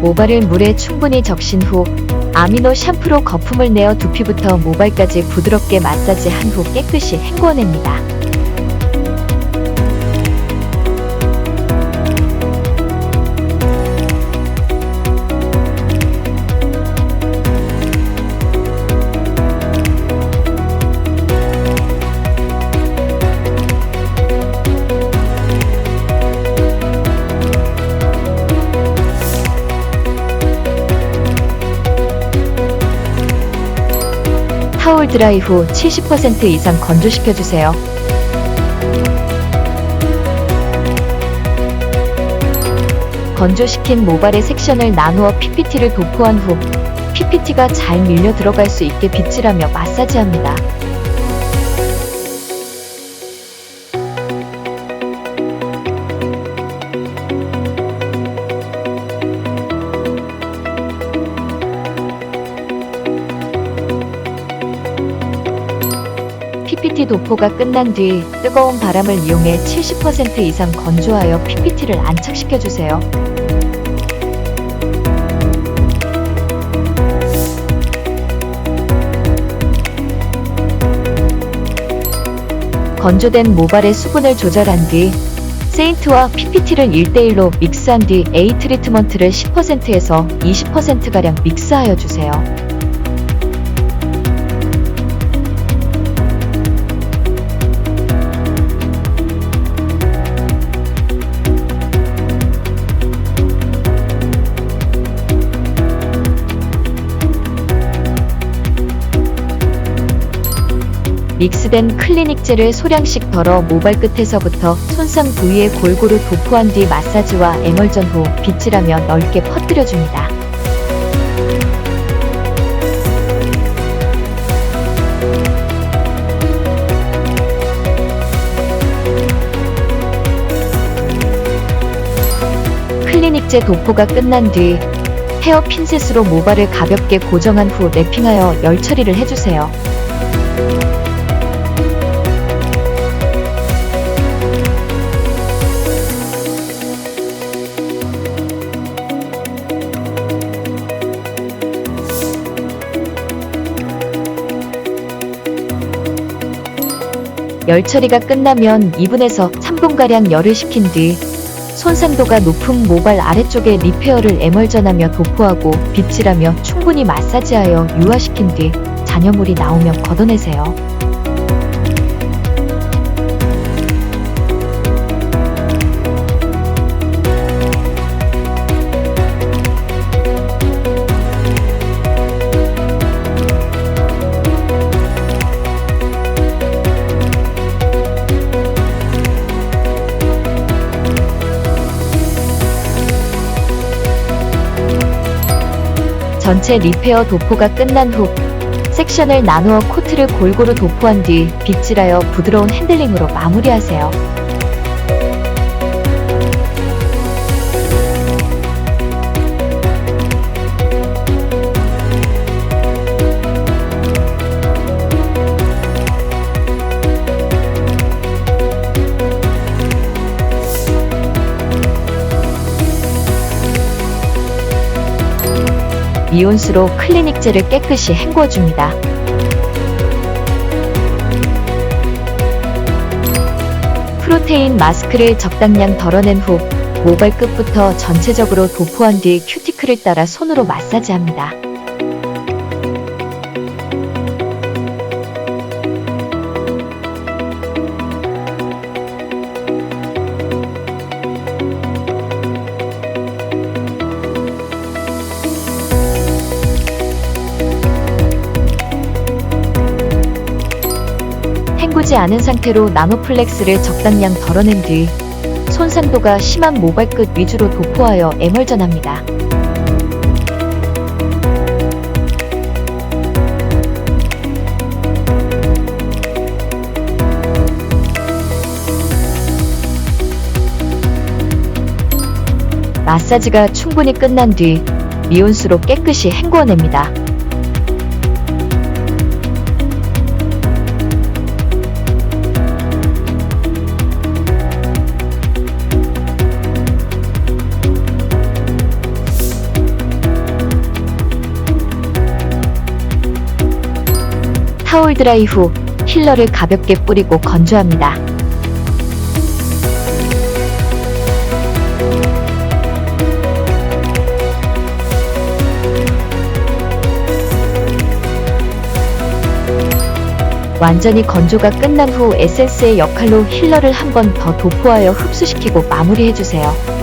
모발을 물에 충분히 적신 후 아미노 샴푸로 거품을 내어 두피부터 모발까지 부드럽게 마사지한 후 깨끗이 헹구어냅니다. 드라이 후 70% 이상 건조시켜주세요. 건조시킨 모발의 섹션을 나누어 PPT를 도포한 후 PPT가 잘 밀려 들어갈 수 있게 빗질하며 마사지합니다. PPT 도포가 끝난 뒤 뜨거운 바람을 이용해 70% 이상 건조하여 PPT를 안착시켜 주세요. 건조된 모발의 수분을 조절한 뒤 세인트와 PPT를 1대1로 믹스한 뒤 A 트리트먼트를 10%에서 20%가량 믹스하여 주세요. 믹스된 클리닉 젤을 소량씩 덜어 모발 끝에서부터 손상 부위에 골고루 도포한 뒤 마사지와 에멀전 후 빗질하며 넓게 퍼뜨려줍니다. 클리닉제 도포가 끝난 뒤 헤어 핀셋으로 모발을 가볍게 고정한 후 랩핑하여 열 처리를 해주세요. 열 처리가 끝나면 2분에서 3분가량 열을 식힌 뒤 손상도가 높은 모발 아래쪽에 리페어를 에멀전하며 도포하고 빗질하며 충분히 마사지하여 유화시킨 뒤 잔여물이 나오면 걷어내세요. 전체 리페어 도포가 끝난 후 섹션을 나누어 코트를 골고루 도포한 뒤 빗질하여 부드러운 핸들링으로 마무리하세요. 미온수로 클리닉 젤을 깨끗이 헹궈줍니다. 프로테인 마스크를 적당량 덜어낸 후 모발 끝부터 전체적으로 도포한 뒤 큐티클을 따라 손으로 마사지합니다. 헹구지 않은 상태로 나노플렉스를 적당량 덜어낸 뒤 손상도가 심한 모발 끝 위주로 도포하여 에멀전합니다. 마사지가 충분히 끝난 뒤 미온수로 깨끗이 헹구어냅니다. 타올 드라이 후 힐러를 가볍게 뿌리고 건조합니다. 완전히 건조가 끝난 후 에센스의 역할로 힐러를 한 번 더 도포하여 흡수시키고 마무리해주세요.